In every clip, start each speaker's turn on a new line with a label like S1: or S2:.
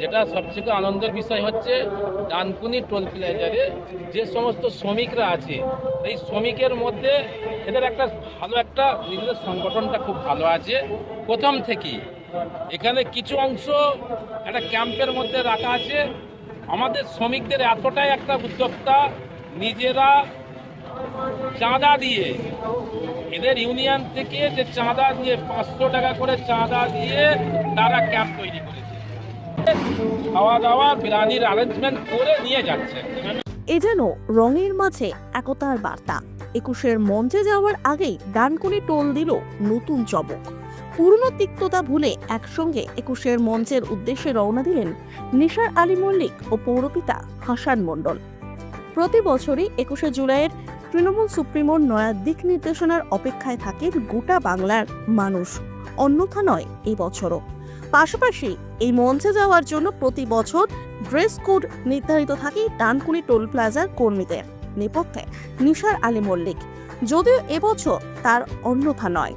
S1: যেটা সবথেকে আনন্দের বিষয় হচ্ছে ডানকুনি টোল প্লাজারে যে সমস্ত শ্রমিকরা আছে, এই শ্রমিকের মধ্যে এদের একটা ভালো একটা নিজেদের সংগঠনটা খুব ভালো আছে। প্রথম থেকেই এখানে কিছু অংশ একটা ক্যাম্পের মধ্যে রাখা আছে। আমাদের শ্রমিকদের এতটাই একটা উদ্যোক্তা, নিজেরা চাঁদা দিয়ে এদের ইউনিয়ন থেকে যে চাঁদা দিয়ে পাঁচশো টাকা করে চাঁদা দিয়ে তারা ক্যাম্প তৈরি করেছে। খাওয়া দাওয়া, বিরিয়ানির অ্যারেঞ্জমেন্ট করে নিয়ে যাচ্ছে।
S2: এ যেন রঙের মাঝে একতার বার্তা। একুশের মঞ্চে যাওয়ার আগেই ডানকুনি টোল দিল নতুন চবক পুরনো তিক্ততা ভুলে একসঙ্গে একুশের মঞ্চের উদ্দেশ্যে রওনা দিলেন নিসার আলী মল্লিক ও পৌরপিতা হাসান মণ্ডল। প্রতি বছরই একুশে জুলাইয়ের তৃণমূল সুপ্রিমোর নয়া দিক নির্দেশনার অপেক্ষায় থাকে গোটা বাংলার মানুষ। অন্যথা নয়, এই বছরও। পাশাপাশি এই মঞ্চে যাওয়ার জন্য প্রতি বছর ড্রেস কোড নির্ধারিত থাকে ডানকুনি টোল প্লাজার কর্মীদের নেপথ্যে, নিসার আলী মল্লিক। যদিও এবছর তার অন্যথা নয়।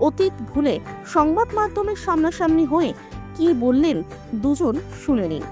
S2: অতীত ভুলে সংবাদ মাধ্যমের সামনাসামনি হয়ে কি বললেন দুজন শুনে নিন।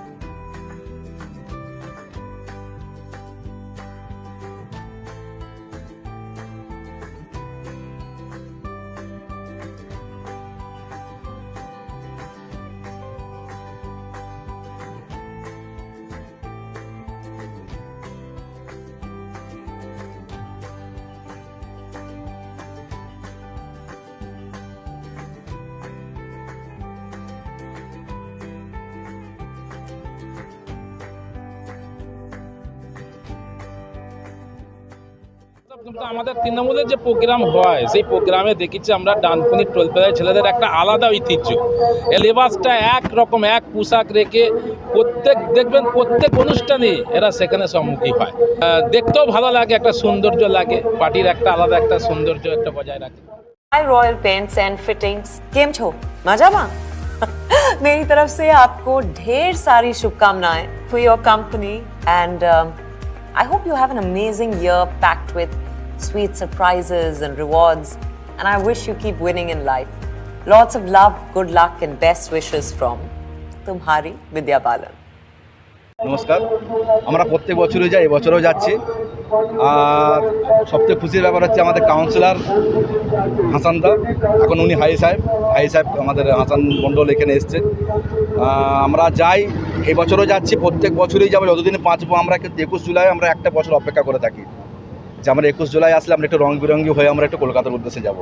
S1: কিন্তু আমাদের তৃণমূলের যে প্রোগ্রাম হয় সেই প্রোগ্রামে দেখেছি আমরা ডানকুনি টোল প্লাজায় ছেলেদের একটা আলাদা ঐতিহ্য এ লেবাসটা এক রকম এক পোশাক রেখে প্রত্যেক দেখবেন প্রত্যেক অনুষ্ঠানে এরা সেখানে সম্মুখী হয় আহ, দেখতেও ভালো লাগে একটা সৌন্দর্য লাগে পার্টির একটা আলাদা একটা সৌন্দর্য একটা বজায় রাখে
S3: hi Royal Paints and Fittings केम छो मजामा मेरी तरफ से आपको ढेर सारी शुभकामनाएं for your company and I hope you have an amazing year packed with sweet surprises and rewards and I wish you keep winning in life. Lots of love, good luck and best wishes from Tumhari Vidya Balan.
S4: নমস্কার। আমরা প্রত্যেক বছরই যাই এবছরও যাচ্ছি। আর সবচেয়ে খুশির ব্যাপার হচ্ছে আমাদের কাউন্সিলর হাসান দা। এখন উনি হাই সাহেব। হাই সাহেব আমাদের হাসান মণ্ডল এখানে এসছে। আমরা যাই এবছরও যাচ্ছি প্রত্যেক বছরই যাব। যতদিন বাঁচবো আমরা একুশ জুলাই আমরা একটা বছর অপেক্ষা করে থাকি। যে আমরা একুশ জুলাই আসলে আমরা একটু রং বিরঙ্গি হয়ে আমরা একটু কলকাতার উদ্দেশ্যে যাব।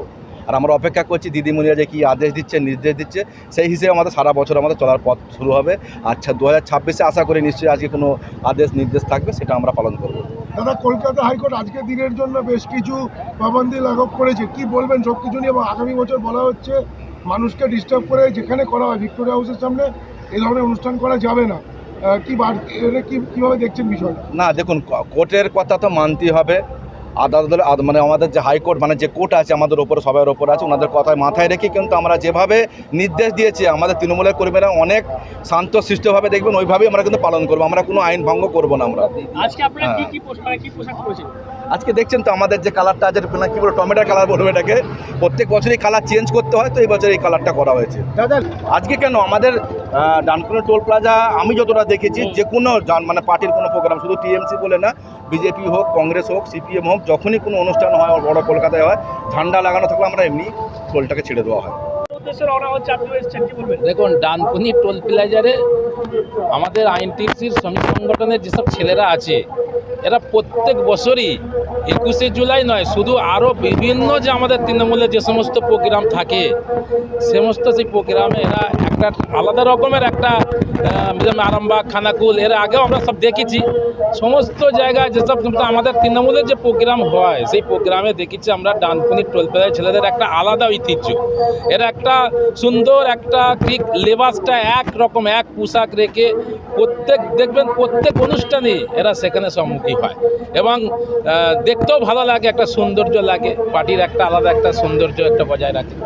S4: আর আমরা অপেক্ষা করছি দিদিমণিরা যে কী আদেশ দিচ্ছে নির্দেশ দিচ্ছে সেই হিসেবে আমাদের সারা বছর আমাদের চলার পথ শুরু হবে। আচ্ছা দু হাজার ছাব্বিশে আশা করি নিশ্চয়ই আজকে কোনো আদেশ নির্দেশ থাকবে সেটা আমরা পালন করব।
S5: দাদা কলকাতা হাইকোর্ট আজকের দিনের জন্য বেশ কিছু পাবন্দি লাঘব করেছে। কি বলবেন সব কিছু নিয়ে? এবং আগামী বছর বলা হচ্ছে মানুষকে ডিস্টার্ব করে যেখানে করা হয় ভিক্টোরিয়া হাউসের সামনে এই ধরনের অনুষ্ঠান করা যাবে না। কি কীভাবে দেখছেন বিষয়টা?
S4: না দেখুন কোর্টের কথা তো মানতেই হবে। আদালতের আদ- মানে আমাদের যে হাইকোর্ট মানে যে কোর্ট আছে আমাদের ওপরে সবার ওপর আছে ওনাদের কথায় মাথায় রেখে কিন্তু আমরা যেভাবে নির্দেশ দিয়েছি আমাদের তৃণমূলের কর্মীরা অনেক শান্ত সৃষ্টভাবে দেখবেন ওইভাবেই আমরা কিন্তু পালন করব আমরা কোনো আইন ভঙ্গ করব না আমরা
S6: আজকে আপনারা কি। কি পোশাক কি পোশাক পরেছেন
S4: আজকে দেখছেন তো আমাদের যে কালারটা আছে না কি বলব টমেটোর কালার বলব এটাকে। প্রত্যেক বছরই কালার চেঞ্জ করতে হয় তো এই বছর এই কালারটা করা হয়েছে। আজকে কেন? আমাদের ডানকুনি টোল প্লাজা আমি যতটা দেখেছি যে কোনো মানে পার্টির কোনো প্রোগ্রাম শুধু টিএমসি বলে না বিজেপি হোক কংগ্রেস হোক সিপিএম হোক যখনই কোনো অনুষ্ঠান হয় বড় কলকাতায় হয় ঝান্ডা লাগানো থাকলে আমরা এমনি টোলটাকে ছেড়ে দেওয়া হয়।
S1: দেখুন ডানকুনি টোল প্লাজারে আমাদের আইনটিসির শ্রমিক সংগঠনের যেসব ছেলেরা আছে এরা প্রত্যেক বছরই একুশে জুলাই নয় শুধু আরও বিভিন্ন যে আমাদের তৃণমূলের যে সমস্ত প্রোগ্রাম থাকে সমস্ত সেই প্রোগ্রামে এরা একটা আলাদা রকমের একটা যেমন আরামবাগ খানাকুল এর আগেও আমরা সব দেখেছি। সমস্ত জায়গায় যেসব আমাদের তৃণমূলের যে প্রোগ্রাম হয় সেই প্রোগ্রামে দেখেছি আমরা ডানকুনি টোল প্লাজায় ছেলেদের একটা আলাদা ঐতিহ্য। এর একটা সুন্দর একটা ঠিক লেবাসটা এক রকম এক পোশাক রেখে প্রত্যেক দেখবেন প্রত্যেক অনুষ্ঠানে এরা সেখানে সম্মুখী হয়। এবং আহ, দেখতেও ভালো লাগে একটা সৌন্দর্য লাগে। পার্টির একটা আলাদা একটা সৌন্দর্য একটা বজায় রাখে।